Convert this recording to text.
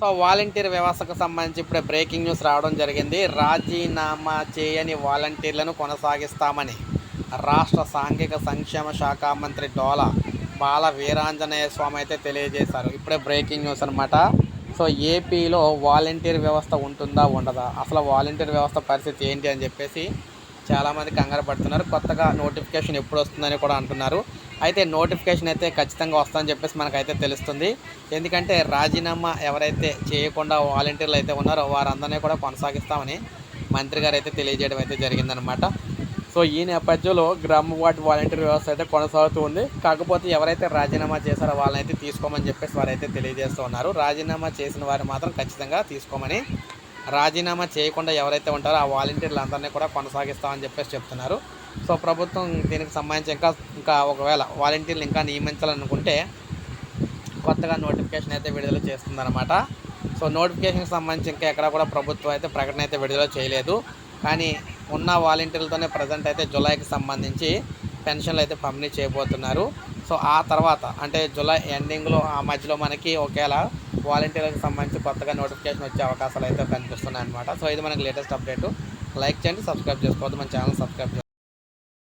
So volunteer వ్యవస్థకు సంబంధించి ఇప్పుడే బ్రేకింగ్ న్యూస్ రావడం జరిగింది. రాజీనామా చేయని వాలంటీర్లను కొనసాగిస్తామని రాష్ట్ర సాంఘిక సంక్షేమ శాఖ మంత్రి డోలా బాల వీరాంజనేయ స్వామి అయితే తెలియజేశారు. ఇప్పుడే బ్రేకింగ్ న్యూస్ అనమాట సో ఏపీలో వాలంటీర్ వ్యవస్థ ఉంటుందా ఉండదా? అసలు వాలంటీర్ వ్యవస్థ పరిస్థితి ఏంటి అని చెప్పేసి చాలామంది కంగారు పడుతున్నారు. కొత్తగా నోటిఫికేషన్ ఎప్పుడు వస్తుందని కూడా అంటున్నారు. అయితే నోటిఫికేషన్ అయితే ఖచ్చితంగా వస్తుందని చెప్పేసి మనకైతే తెలుస్తుంది. ఎందుకంటే రాజీనామా ఎవరైతే చేయకుండా వాలంటీర్లు అయితే ఉన్నారో వారందరినీ కూడా కొనసాగిస్తామని మంత్రి గారు అయితే తెలియజేయడం అయితే జరిగిందనమాట. సో ఈ నేపథ్యంలో గ్రామ వార్డు వాలంటీర్ వ్యవస్థ అయితే కొనసాగుతూ ఉంది. కాకపోతే ఎవరైతే రాజీనామా చేశారో వాళ్ళని అయితే తీసుకోమని చెప్పేసి వారైతే తెలియజేస్తూ ఉన్నారు. రాజీనామా చేసిన వారు మాత్రం ఖచ్చితంగా తీసుకోమని రాజీనామా చేయకుండా ఎవరైతే ఉంటారో ఆ వాలంటీర్లు అందరినీ కూడా కొనసాగిస్తామని చెప్పేసి చెప్తున్నారు. సో ప్రభుత్వం దీనికి సంబంధించి ఇంకా ఇంకా ఒకవేళ వాలంటీర్లు ఇంకా నియమించాలనుకుంటే కొత్తగా నోటిఫికేషన్ అయితే విడుదల చేస్తుందన్నమాట. సో నోటిఫికేషన్కి సంబంధించి ఇంకా ఎక్కడ కూడా ప్రభుత్వం అయితే ప్రకటన అయితే విడుదల చేయలేదు. కానీ ఉన్న వాలంటీర్లతోనే ప్రజెంట్ అయితే జూలైకి సంబంధించి పెన్షన్లు అయితే పంపిణీ చేయబోతున్నారు. సో ఆ తర్వాత అంటే జూలై ఎండింగ్లో ఆ మధ్యలో మనకి ఒకేలా వాలంటీర్లకు సంబంధించి కొత్తగా నోటిఫికేషన్ వచ్చే అవకాశాలు అయితే కనిపిస్తున్నాయి అనమాట సో ఇది మనకి లేటెస్ట్ అప్డేట్. లైక్ చేయండి సబ్స్క్రైబ్ చేసుకోవద్దు. మన ఛానల్ సబ్స్క్రైబ్